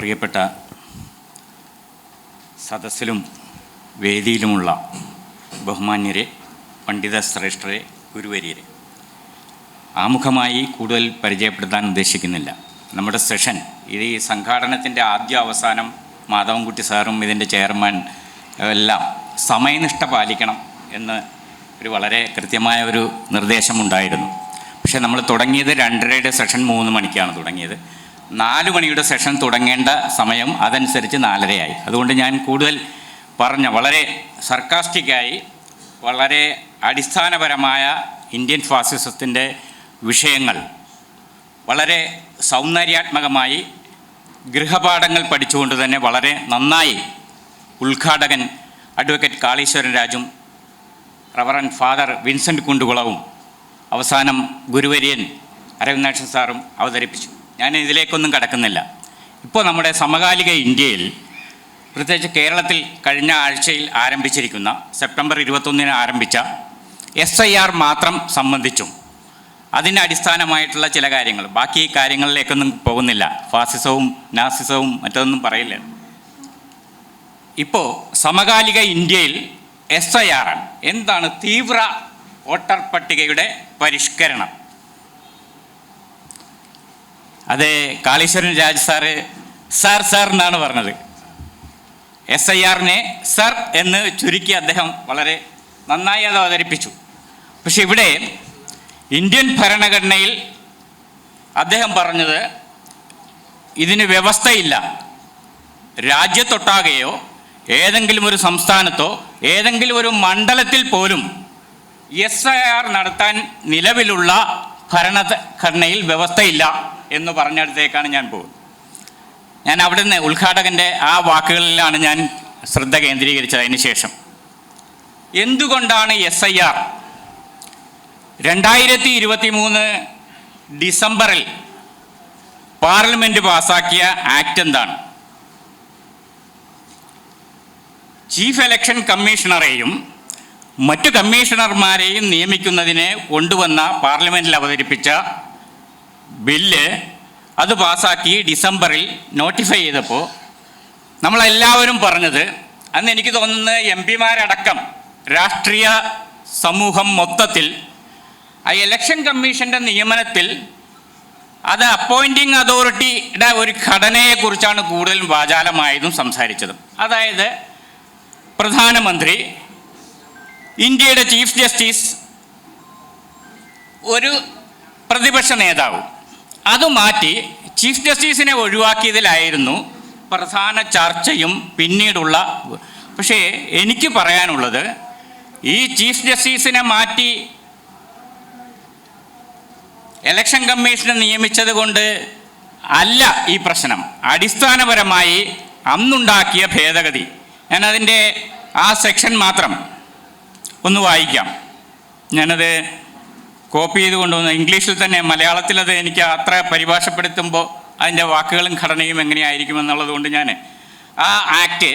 പ്രിയപ്പെട്ട സദസ്സിലും വേദിയിലുമുള്ള ബഹുമാന്യരെ പണ്ഡിത ശ്രേഷ്ഠരെ ഗുരുവര്യരെ ആമുഖമായി കൂടുതൽ പരിചയപ്പെടുത്താൻ ഉദ്ദേശിക്കുന്നില്ല. നമ്മുടെ സെഷൻ ഇത് ഈ സംഘാടനത്തിന്റെ ആദ്യ അവസാനം മാധവൻകുട്ടി സാറും ഇതിന്റെ ചെയർമാൻ എല്ലാം സമയനിഷ്ഠ പാലിക്കണം എന്ന് ഒരു വളരെ കൃത്യമായ ഒരു നിർദ്ദേശമുണ്ടായിരുന്നു. പക്ഷേ നമ്മൾ തുടങ്ങിയത് രണ്ടരയുടെ സെഷൻ മൂന്ന് മണിക്കാണ് തുടങ്ങിയത്. നാല് മണിയുടെ സെഷൻ തുടങ്ങേണ്ട സമയം അതനുസരിച്ച് നാലരയായി. അതുകൊണ്ട് ഞാൻ കൂടുതൽ പറഞ്ഞ വളരെ സർക്കാസ്റ്റിക്കായി വളരെ അടിസ്ഥാനപരമായ ഇന്ത്യൻ ഫാസിസത്തിന്റെ വിഷയങ്ങൾ വളരെ സൗന്ദര്യാത്മകമായി ഗൃഹപാഠങ്ങൾ പഠിച്ചുകൊണ്ട് തന്നെ വളരെ നന്നായി ഉദ്ഘാടകൻ അഡ്വക്കേറ്റ് കാളീശ്വരൻ രാജും റവറൻ ഫാദർ വിൻസെന്റ് കുണ്ടുകുളവും അവസാനം ഗുരുവര്യൻ അരവിന്ദാക്ഷൻ സാറും അവതരിപ്പിച്ചു. ഞാൻ ഇതിലേക്കൊന്നും കടക്കുന്നില്ല. ഇപ്പോൾ നമ്മുടെ സമകാലിക ഇന്ത്യയിൽ പ്രത്യേകിച്ച് കേരളത്തിൽ കഴിഞ്ഞ ആഴ്ചയിൽ ആരംഭിച്ചിരിക്കുന്ന സെപ്റ്റംബർ ഇരുപത്തൊന്നിന് ആരംഭിച്ച എസ് ഐ ആർ മാത്രം സംബന്ധിച്ചും അതിന്റെ അടിസ്ഥാനമായിട്ടുള്ള ചില കാര്യങ്ങൾ. ബാക്കി കാര്യങ്ങളിലേക്കൊന്നും പോകുന്നില്ല. ഫാസിസവും നാസിസവും മറ്റൊന്നും പറയില്ല. ഇപ്പോൾ സമകാലിക ഇന്ത്യയിൽ എസ് ഐ ആർ എന്താണ് തീവ്ര വോട്ടർ പട്ടികയുടെ പരിഷ്കരണം? അത് Kaleeswaran Raj sir sir sir എന്നാണ് പറഞ്ഞത്. എസ് ഐ ആറിനെ സർ എന്ന് ചുരുക്കി അദ്ദേഹം വളരെ നന്നായി അത് അവതരിപ്പിച്ചു. പക്ഷെ ഇവിടെ ഇന്ത്യൻ ഭരണഘടനയിൽ അദ്ദേഹം പറഞ്ഞത് ഇതിന് വ്യവസ്ഥയില്ല. രാജ്യത്തൊട്ടാകെയോ ഏതെങ്കിലും ഒരു സംസ്ഥാനത്തോ ഏതെങ്കിലും ഒരു മണ്ഡലത്തിൽ പോലും എസ് ഐ ആർ നടത്താൻ നിലവിലുള്ള ഭരണഘടനയിൽ വ്യവസ്ഥയില്ല എന്ന് പറഞ്ഞിടത്തേക്കാണ് ഞാൻ പോകുന്നത്. ഞാൻ അവിടെ നിന്ന് ഉദ്ഘാടകന്റെ ആ വാക്കുകളിലാണ് ഞാൻ ശ്രദ്ധ കേന്ദ്രീകരിച്ചത് ശേഷം. എന്തുകൊണ്ടാണ് എസ് ഐ ആർ രണ്ടായിരത്തി ഇരുപത്തി മൂന്ന് ഡിസംബറിൽ പാർലമെന്റ് പാസാക്കിയ ആക്ട് എന്താണ്? ചീഫ് ഇലക്ഷൻ കമ്മീഷണറെയും മറ്റു കമ്മീഷണർമാരെയും നിയമിക്കുന്നതിന് കൊണ്ടുവന്ന പാർലമെന്റിൽ അവതരിപ്പിച്ച ബില്ല് അത് പാസാക്കി ഡിസംബറിൽ നോട്ടിഫൈ ചെയ്തപ്പോൾ നമ്മളെല്ലാവരും പറഞ്ഞത് അന്ന് എനിക്ക് തോന്നുന്നത് എം പിമാരടക്കം രാഷ്ട്രീയ സമൂഹം മൊത്തത്തിൽ ആ ഇലക്ഷൻ കമ്മീഷന്റെ നിയമനത്തിൽ അത് അപ്പോയിന്റിംഗ് അതോറിറ്റിയുടെ ഒരു ഘടനയെക്കുറിച്ചാണ് കൂടുതലും വാചാലമായതും സംസാരിച്ചതും. അതായത് പ്രധാനമന്ത്രി ഇന്ത്യയുടെ ചീഫ് ജസ്റ്റിസ് ഒരു പ്രതിപക്ഷ നേതാവ്. അത് മാറ്റി ചീഫ് ജസ്റ്റിസിനെ ഒഴിവാക്കിയതിലായിരുന്നു പ്രധാന ചർച്ചയും പിന്നീടുള്ള പക്ഷേ എനിക്ക് പറയാനുള്ളത് ഈ ചീഫ് ജസ്റ്റിസിനെ മാറ്റി ഇലക്ഷൻ കമ്മീഷനെ നിയമിച്ചത് കൊണ്ട് അല്ല ഈ പ്രശ്നം. അടിസ്ഥാനപരമായി അന്നുണ്ടാക്കിയ ഭേദഗതി. ഞാനതിന്റെ ആ സെക്ഷൻ മാത്രം ഒന്ന് വായിക്കാം. ഞാനത് കോപ്പി ചെയ്ത് കൊണ്ടുവന്നു ഇംഗ്ലീഷിൽ തന്നെ മലയാളത്തിൽ അത് എനിക്ക് അത്ര പരിഭാഷപ്പെടുത്തുമ്പോൾ അതിന്റെ വാക്കുകളും ഘടനയും എങ്ങനെയായിരിക്കും എന്നുള്ളത് കൊണ്ട് ഞാൻ ആ ആക്ട്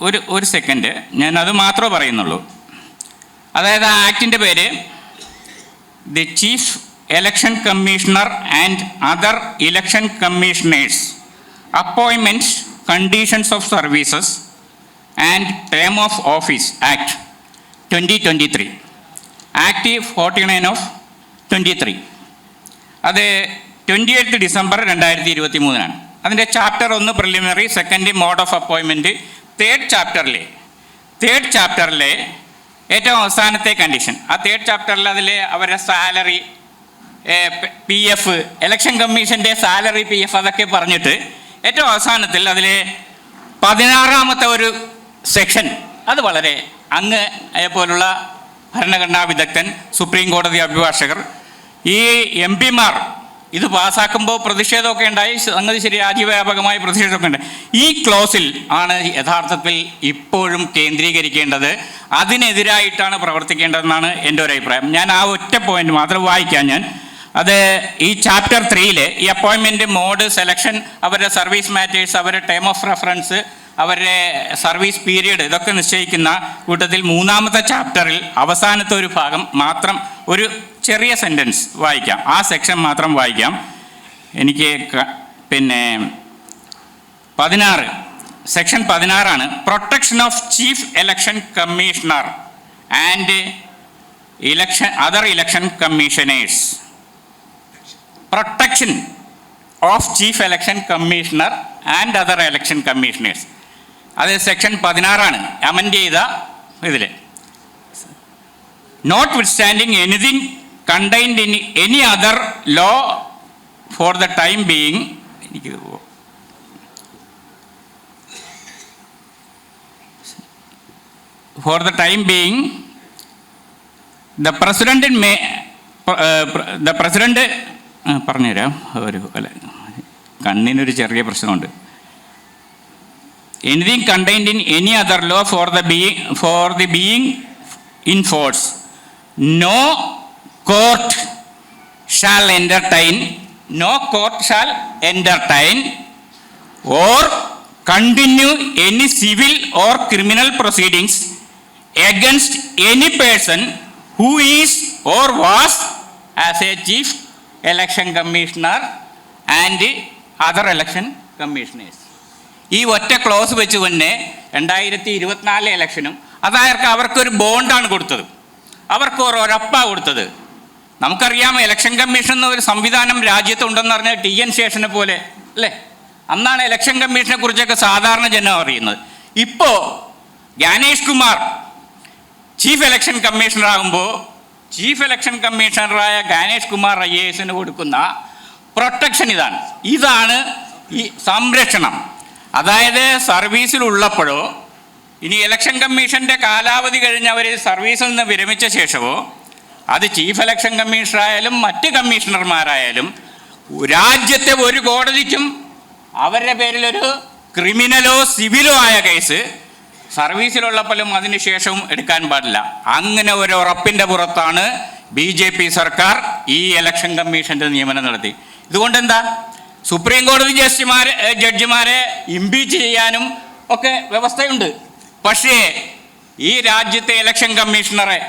ഒരു ഒരു സെക്കൻഡ് ഞാൻ അത് മാത്രമേ പറയുന്നുള്ളൂ. അതായത് ആ ആക്ടിന്റെ പേര് the chief election commissioner and other election commissioners appointments conditions of services and term of office act twenty twenty three act forty nine of twenty three അത് ട്വന്റി എയ്ത്ത് ഡിസംബർ രണ്ടായിരത്തി ഇരുപത്തി മൂന്നിനാണ് അതിന്റെ ചാപ്റ്റർ ഒന്ന് പ്രിലിമിനറി സെക്കൻഡ് മോഡ് ഓഫ് അപ്പോയിൻമെന്റ് third ചാപ്റ്ററിലെ third ചാപ്റ്ററിലെ ഏറ്റവും അവസാനത്തെ കണ്ടീഷൻ ആ തേർഡ് ചാപ്റ്ററിൽ അതിൽ അവരുടെ സാലറി പി എഫ് ഇലക്ഷൻ കമ്മീഷന്റെ സാലറി പി എഫ് അതൊക്കെ പറഞ്ഞിട്ട് ഏറ്റവും അവസാനത്തിൽ അതിലെ പതിനാറാമത്തെ ഒരു സെക്ഷൻ അത് വളരെ അങ്ങ് പോലുള്ള ഭരണഘടനാ വിദഗ്ധൻ സുപ്രീം കോടതി അഭിഭാഷകർ ഈ എം പിമാർ ഇത് പാസ്സാക്കുമ്പോൾ പ്രതിഷേധമൊക്കെ ഉണ്ടായി സംഗതി ശരി രാജ്യവ്യാപകമായ പ്രതിഷേധമൊക്കെ ഉണ്ടായി ഈ ക്ലോസിൽ ആണ് യഥാർത്ഥത്തിൽ ഇപ്പോഴും കേന്ദ്രീകരിക്കേണ്ടത്. അതിനെതിരായിട്ടാണ് പ്രവർത്തിക്കേണ്ടതെന്നാണ് എന്റെ ഒരു അഭിപ്രായം ഞാൻ ആ ഒറ്റ പോയിന്റ് മാത്രം വായിക്കാം ഞാൻ. അത് ഈ ചാപ്റ്റർ ത്രീയിൽ ഈ അപ്പോയിൻമെന്റ് മോഡ് സെലക്ഷൻ അവരുടെ സർവീസ് മാറ്റേഴ്സ് അവരുടെ ടൈം ഓഫ് റെഫറൻസ് അവരുടെ സർവീസ് പീരീഡ് ഇതൊക്കെ നിശ്ചയിക്കുന്ന കൂട്ടത്തിൽ മൂന്നാമത്തെ ചാപ്റ്ററിൽ അവസാനത്തെ ഒരു ഭാഗം മാത്രം ഒരു ചെറിയ സെന്റൻസ് വായിക്കാം. ആ സെക്ഷൻ മാത്രം വായിക്കാം. എനിക്ക് പിന്നെ പതിനാറ്. Section പതിനാറാണ് protection of chief election commissioner and election other election commissioners protection of chief election commissioner and other election commissioners അത് സെക്ഷൻ പതിനാറാണ്. അമെൻഡ് ചെയ്ത ഇതിൽ notwithstanding anything contained in any other law for the time being എനിക്ക് for the time being, the president may, the ആ, പറഞ്ഞുതരാം ഒരു അല്ല കണ്ണിനൊരു ചെറിയ പ്രശ്നമുണ്ട് anything contained in any other law for the being for the being in force no court shall entertain no court shall entertain or continue any civil or criminal proceedings against any person who is or was as a chief election commissioner and other election commissioners ഈ ഒറ്റ close വെച്ച് തന്നെ രണ്ടായിരത്തി ഇരുപത്തിനാല് ഇലക്ഷനും അതായത് അവർക്കൊരു ബോണ്ടാണ് കൊടുത്തത്. അവർക്ക് ഒരു കൊടുത്തത്. നമുക്കറിയാം ഇലക്ഷൻ കമ്മീഷൻ എന്ന ഒരു സംവിധാനം രാജ്യത്തുണ്ടെന്ന് പറഞ്ഞാൽ ടി എൻ ശേഷനെ പോലെ അല്ലേ? അന്നാണ് ഇലക്ഷൻ കമ്മീഷനെ കുറിച്ചൊക്കെ സാധാരണ ജനം അറിയുന്നത്. ഇപ്പോൾ Gyanesh Kumar chief election commissioner ആകുമ്പോൾ ചീഫ് ഇലക്ഷൻ കമ്മീഷണറായ ഗാനേഷ് കുമാർ ഐ എ എസിന് കൊടുക്കുന്ന പ്രൊട്ടക്ഷൻ ഇതാണ്. ഇതാണ് ഈ സംരക്ഷണം. അതായത് സർവീസിലുള്ളപ്പോഴോ ഇനി ഇലക്ഷൻ കമ്മീഷന്റെ കാലാവധി കഴിഞ്ഞ് അവർ സർവീസിൽ നിന്ന് വിരമിച്ച ശേഷമോ അത് ചീഫ് ഇലക്ഷൻ കമ്മീഷണറായാലും മറ്റ് കമ്മീഷണർമാരായാലും രാജ്യത്തെ ഒരു കോടതിക്കും അവരുടെ പേരിലൊരു ക്രിമിനലോ സിവിലോ ആയ കേസ് സർവീസിലുള്ളപ്പോഴും അതിനുശേഷവും എടുക്കാൻ പാടില്ല. അങ്ങനെ ഒരു ഉറപ്പിന്റെ പുറത്താണ് ബി ജെ പി സർക്കാർ ഈ ഇലക്ഷൻ കമ്മീഷന്റെ നിയമനം നടത്തി. ഇതുകൊണ്ട് എന്താ സുപ്രീം കോടതി ജഡ്ജിമാരെ ജഡ്ജിമാരെ ഇമ്പീച്ച് ചെയ്യാനും ഒക്കെ വ്യവസ്ഥയുണ്ട്. പക്ഷേ ഈ രാജ്യത്തെ ഇലക്ഷൻ കമ്മീഷണറെ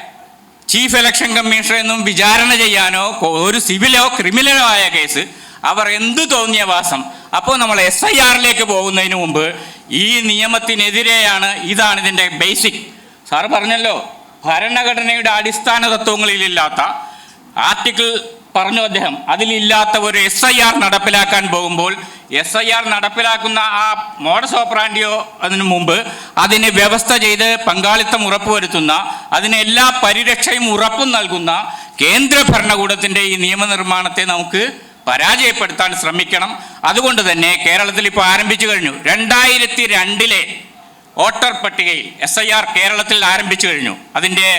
ചീഫ് ഇലക്ഷൻ കമ്മീഷണർ എന്നും വിചാരണ ചെയ്യാനോ ഒരു സിവിലോ ക്രിമിനലോ ആയ കേസ് അവർ എന്ത് തോന്നിയ വാസം? അപ്പോൾ നമ്മൾ എസ് ഐ ആറിലേക്ക് പോകുന്നതിന് മുമ്പ് ഈ നിയമത്തിനെതിരെയാണ് ഇതാണ് ഇതിന്റെ ബേസിക് സാറ് പറഞ്ഞല്ലോ ഭരണഘടനയുടെ അടിസ്ഥാന തത്വങ്ങളിലില്ലാത്ത ആർട്ടിക്കിൾ പറഞ്ഞു അദ്ദേഹം. അതിലില്ലാത്ത ഒരു എസ് ഐ ആർ നടപ്പിലാക്കാൻ പോകുമ്പോൾ എസ് ഐ ആർ നടപ്പിലാക്കുന്ന ആ മോഡസ് ഓപ്പറാൻഡിയോ അതിനു മുമ്പ് അതിന് വ്യവസ്ഥ ചെയ്ത് പങ്കാളിത്തം ഉറപ്പുവരുത്തുന്ന അതിന് എല്ലാ പരിരക്ഷയും ഉറപ്പും നൽകുന്ന കേന്ദ്ര ഭരണകൂടത്തിന്റെ ഈ നിയമനിർമ്മാണത്തെ നമുക്ക് പരാജയപ്പെടുത്താൻ ശ്രമിക്കണം. അതുകൊണ്ട് തന്നെ കേരളത്തിൽ ഇപ്പോൾ ആരംഭിച്ചു കഴിഞ്ഞു. രണ്ടായിരത്തി രണ്ടിലെ വോട്ടർ പട്ടികയിൽ എസ് ഐ ആർ കേരളത്തിൽ ആരംഭിച്ചു കഴിഞ്ഞു. അതിന്റെ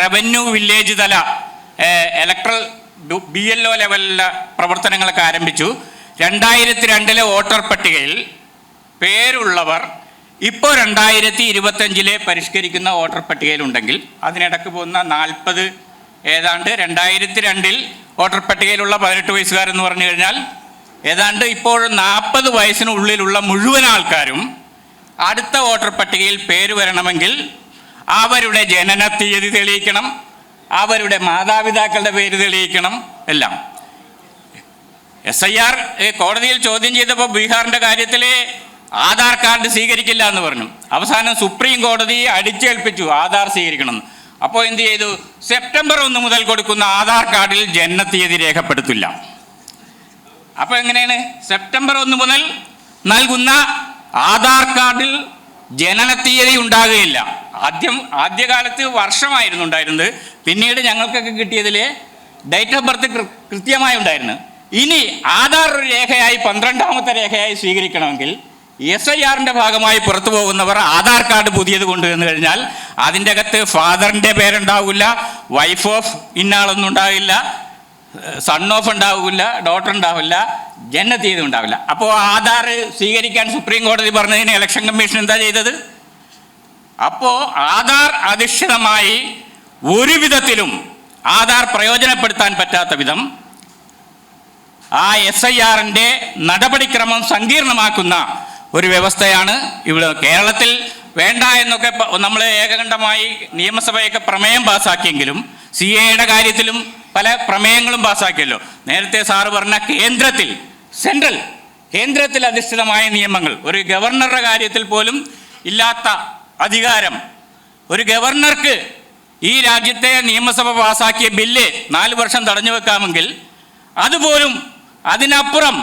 റവന്യൂ വില്ലേജ് തല ഇലക്ട്രൽ ബി എൽ ഒ ലെവലിലെ പ്രവർത്തനങ്ങളൊക്കെ ആരംഭിച്ചു. രണ്ടായിരത്തി രണ്ടിലെ വോട്ടർ പട്ടികയിൽ പേരുള്ളവർ ഇപ്പോൾ രണ്ടായിരത്തി ഇരുപത്തഞ്ചിലെ പരിഷ്കരിക്കുന്ന വോട്ടർ പട്ടികയിലുണ്ടെങ്കിൽ അതിനിടക്ക് പോകുന്ന നാൽപ്പത് ഏതാണ്ട് രണ്ടായിരത്തി രണ്ടിൽ വോട്ടർ പട്ടികയിലുള്ള പതിനെട്ട് വയസ്സുകാരെന്ന് പറഞ്ഞു കഴിഞ്ഞാൽ ഏതാണ്ട് ഇപ്പോൾ നാൽപ്പത് വയസ്സിനുള്ളിലുള്ള മുഴുവൻ ആൾക്കാരും അടുത്ത വോട്ടർ പട്ടികയിൽ പേര് വരണമെങ്കിൽ അവരുടെ ജനന തീയതി തെളിയിക്കണം അവരുടെ മാതാപിതാക്കളുടെ പേര് തെളിയിക്കണം എല്ലാം. എസ് ഐ ആർ കോടതിയിൽ ചോദ്യം ചെയ്തപ്പോൾ ബീഹാറിന്റെ കാര്യത്തിൽ ആധാർ കാർഡ് സ്വീകരിക്കില്ല എന്ന് പറഞ്ഞു. അവസാനം സുപ്രീം കോടതി അടിച്ചേൽപ്പിച്ചു ആധാർ സ്വീകരിക്കണം അപ്പോൾ എന്ത് ചെയ്തു? സെപ്റ്റംബർ ഒന്ന് മുതൽ കൊടുക്കുന്ന ആധാർ കാർഡിൽ ജനനത്തീയതി രേഖപ്പെടുത്തില്ല. അപ്പോൾ എങ്ങനെയാണ്? സെപ്റ്റംബർ ഒന്ന് മുതൽ നൽകുന്ന ആധാർ കാർഡിൽ ജനനത്തീയതി ഉണ്ടാകുകയില്ല. ആദ്യം ആദ്യകാലത്ത് വർഷമായിരുന്നു ഉണ്ടായിരുന്നത്. പിന്നീട് ഞങ്ങൾക്കൊക്കെ കിട്ടിയതിൽ ഡേറ്റ് ഓഫ് ബർത്ത് കൃത്യമായി ഉണ്ടായിരുന്നു. ഇനി ആധാർ ഒരു രേഖയായി പന്ത്രണ്ടാമത്തെ രേഖയായി സ്വീകരിക്കണമെങ്കിൽ എസ് ഐ ആറിന്റെ ഭാഗമായി പുറത്തു പോകുന്നവർ ആധാർ കാർഡ് പുതിയത് കൊണ്ടുവന്നു കഴിഞ്ഞാൽ അതിന്റെ അകത്ത് ഫാദറിന്റെ പേരുണ്ടാവില്ല വൈഫ് ഓഫ് ഇന്നാളൊന്നും ഉണ്ടാവില്ല സൺ ഓഫ് ഉണ്ടാവില്ല ഡോട്ടർ ഉണ്ടാവില്ല ജനതീയതി ഉണ്ടാവില്ല. അപ്പോൾ ആധാർ സ്വീകരിക്കാൻ സുപ്രീം കോടതി പറഞ്ഞതിന് ഇലക്ഷൻ കമ്മീഷൻ എന്താ ചെയ്തത്? അപ്പോൾ ആധാർ അധിഷ്ഠിതമായി ഒരു വിധത്തിലും ആധാർ പ്രയോജനപ്പെടുത്താൻ പറ്റാത്ത വിധം ആ എസ് ഐ ആറിന്റെ നടപടിക്രമം സങ്കീർണമാക്കുന്ന ഒരു വ്യവസ്ഥയാണ് ഇവിടെ കേരളത്തിൽ വേണ്ട എന്നൊക്കെ നമ്മൾ ഏകകണ്ഠമായി നിയമസഭയൊക്കെ പ്രമേയം പാസ്സാക്കിയെങ്കിലും സി എയുടെ കാര്യത്തിലും പല പ്രമേയങ്ങളും പാസ്സാക്കിയല്ലോ നേരത്തെ സാറ് പറഞ്ഞ കേന്ദ്രത്തിൽ സെൻട്രൽ കേന്ദ്രത്തിൽ അധിഷ്ഠിതമായ നിയമങ്ങൾ. ഒരു ഗവർണറുടെ കാര്യത്തിൽ പോലും ഇല്ലാത്ത അധികാരം. ഒരു ഗവർണർക്ക് ഈ രാജ്യത്തെ നിയമസഭ പാസാക്കിയ ബില്ല് നാല് വർഷം തടഞ്ഞു വെക്കാമെങ്കിൽ അതുപോലും അതിനപ്പുറം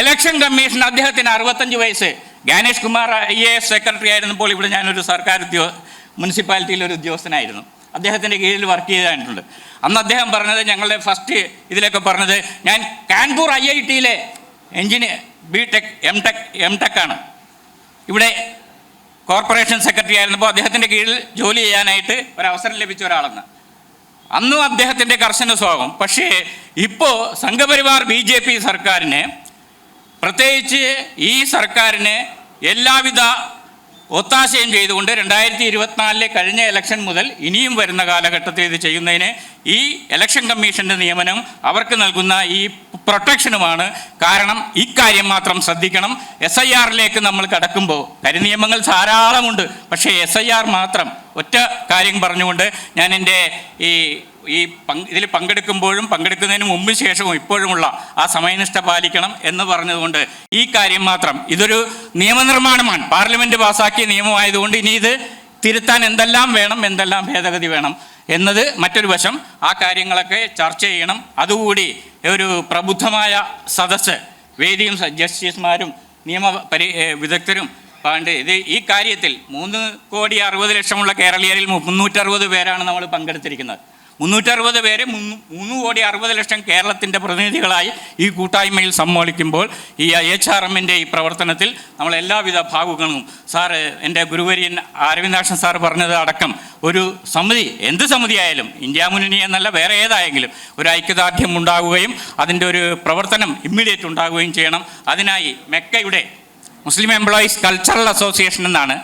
എലക്ഷൻ കമ്മീഷൻ അദ്ദേഹത്തിന് അറുപത്തഞ്ച് വയസ്സ്. Gyanesh Kumar I A S secretary ആയിരുന്നപ്പോൾ ഇവിടെ ഞാനൊരു സർക്കാർ ഉദ്യോ മുനിസിപ്പാലിറ്റിയിൽ ഒരു ഉദ്യോഗസ്ഥനായിരുന്നു. അദ്ദേഹത്തിന്റെ കീഴിൽ വർക്ക് ചെയ്തിട്ടുണ്ട്. അന്ന് അദ്ദേഹം പറഞ്ഞത് ഞങ്ങളുടെ ഫസ്റ്റ് ഇതിലൊക്കെ പറഞ്ഞത് ഞാൻ Kanpur I I ടിയിലെ engineer B tech M tech M tech ആണ്. ഇവിടെ കോർപ്പറേഷൻ സെക്രട്ടറി ആയിരുന്നപ്പോൾ അദ്ദേഹത്തിന്റെ കീഴിൽ ജോലി ചെയ്യാനായിട്ട് ഒരവസരം ലഭിച്ച ഒരാളെന്ന്. അന്നും അദ്ദേഹത്തിന്റെ കർശന സ്വാഗതം. പക്ഷേ ഇപ്പോൾ സംഘപരിവാർ ബി സർക്കാരിന് പ്രത്യേകിച്ച് ഈ സർക്കാരിന് എല്ലാവിധ ഒത്താശയും ചെയ്തുകൊണ്ട് രണ്ടായിരത്തി ഇരുപത്തിനാലിലെ കഴിഞ്ഞ ഇലക്ഷൻ മുതൽ ഇനിയും വരുന്ന കാലഘട്ടത്തിൽ ഇത് ചെയ്യുന്നതിന് ഈ ഇലക്ഷൻ കമ്മീഷന്റെ നിയമനം അവർക്ക് നൽകുന്ന ഈ പ്രൊട്ടക്ഷനുമാണ് കാരണം ഇക്കാര്യം മാത്രം ശ്രദ്ധിക്കണം. എസ് ഐ ആറിലേക്ക് നമ്മൾ കടക്കുമ്പോൾ കരിനിയമങ്ങൾ ധാരാളമുണ്ട്. പക്ഷേ എസ് ഐ ആർ മാത്രം ഒറ്റ കാര്യം പറഞ്ഞുകൊണ്ട് ഞാൻ എന്റെ ഈ ഈ പങ്ക് ഇതിൽ പങ്കെടുക്കുമ്പോഴും പങ്കെടുക്കുന്നതിന് മുമ്പ് ശേഷവും ഇപ്പോഴുമുള്ള ആ സമയനിഷ്ഠ പാലിക്കണം എന്ന് പറഞ്ഞതുകൊണ്ട് ഈ കാര്യം മാത്രം. ഇതൊരു നിയമനിർമ്മാണമാണ്. പാർലമെന്റ് പാസാക്കിയ നിയമമായതുകൊണ്ട് ഇനി ഇത് തിരുത്താൻ എന്തെല്ലാം വേണം എന്തെല്ലാം ഭേദഗതി വേണം എന്നത് മറ്റൊരു വശം. ആ കാര്യങ്ങളൊക്കെ ചർച്ച ചെയ്യണം. അതുകൂടി ഒരു പ്രബുദ്ധമായ സദസ്സ് വേദിയും ജസ്റ്റിസുമാരും നിയമ പരി വിദഗ്ധരും പണ്ട്. ഇത് ഈ കാര്യത്തിൽ മൂന്ന് കോടി അറുപത് ലക്ഷമുള്ള കേരളീയരിൽ മുന്നൂറ്ററുപത് പേരാണ് നമ്മൾ പങ്കെടുത്തിരിക്കുന്നത്. മുന്നൂറ്ററുപത് പേര് മുന്നൂ- കോടി അറുപത് ലക്ഷം കേരളത്തിന്റെ പ്രതിനിധികളായി ഈ കൂട്ടായ്മയിൽ സമ്മേളിക്കുമ്പോൾ ഈ എച്ച് ആർ എമ്മിന്റെ ഈ പ്രവർത്തനത്തിൽ നമ്മൾ എല്ലാവിധ ഭാഗങ്ങളും സാറ് എന്റെ ഗുരുവര്യൻ അരവിന്ദാക്ഷൻ സാർ പറഞ്ഞത് അടക്കം ഒരു സമിതി എന്ത് സമിതി ആയാലും ഇന്ത്യ മുന്നണി എന്നല്ല വേറെ ഏതായെങ്കിലും ഒരു ഐക്യദാർഢ്യം ഉണ്ടാകുകയും അതിന്റെ ഒരു പ്രവർത്തനം ഇമ്മീഡിയറ്റ് ഉണ്ടാകുകയും ചെയ്യണം. അതിനായി മെക്കയുടെ മുസ്ലിം എംപ്ലോയീസ് കൾച്ചറൽ അസോസിയേഷൻ എന്നാണ്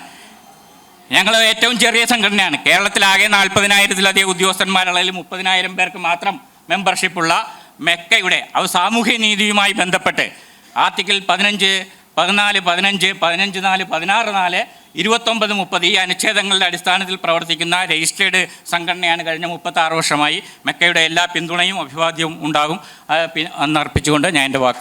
ഞങ്ങൾ ഏറ്റവും ചെറിയ സംഘടനയാണ്. കേരളത്തിലാകെ നാൽപ്പതിനായിരത്തിലധികം ഉദ്യോഗസ്ഥന്മാരുള്ളതിൽ മുപ്പതിനായിരം പേർക്ക് മാത്രം മെമ്പർഷിപ്പുള്ള മെക്കയുടെ അത് സാമൂഹ്യ നീതിയുമായി ബന്ധപ്പെട്ട് ആർട്ടിക്കിൾ പതിനഞ്ച് പതിനാല് പതിനഞ്ച് പതിനഞ്ച് നാല് പതിനാറ് നാല് ഇരുപത്തൊമ്പത് മുപ്പത് ഈ അനുച്ഛേദങ്ങളുടെ അടിസ്ഥാനത്തിൽ പ്രവർത്തിക്കുന്ന രജിസ്റ്റേർഡ് സംഘടനയാണ് കഴിഞ്ഞ മുപ്പത്താറ് വർഷമായി മെക്കയുടെ എല്ലാ പിന്തുണയും അഭിവാദ്യവും ഉണ്ടാകും. അന്നർപ്പിച്ചുകൊണ്ട് ഞാൻ എന്റെ വാക്ക്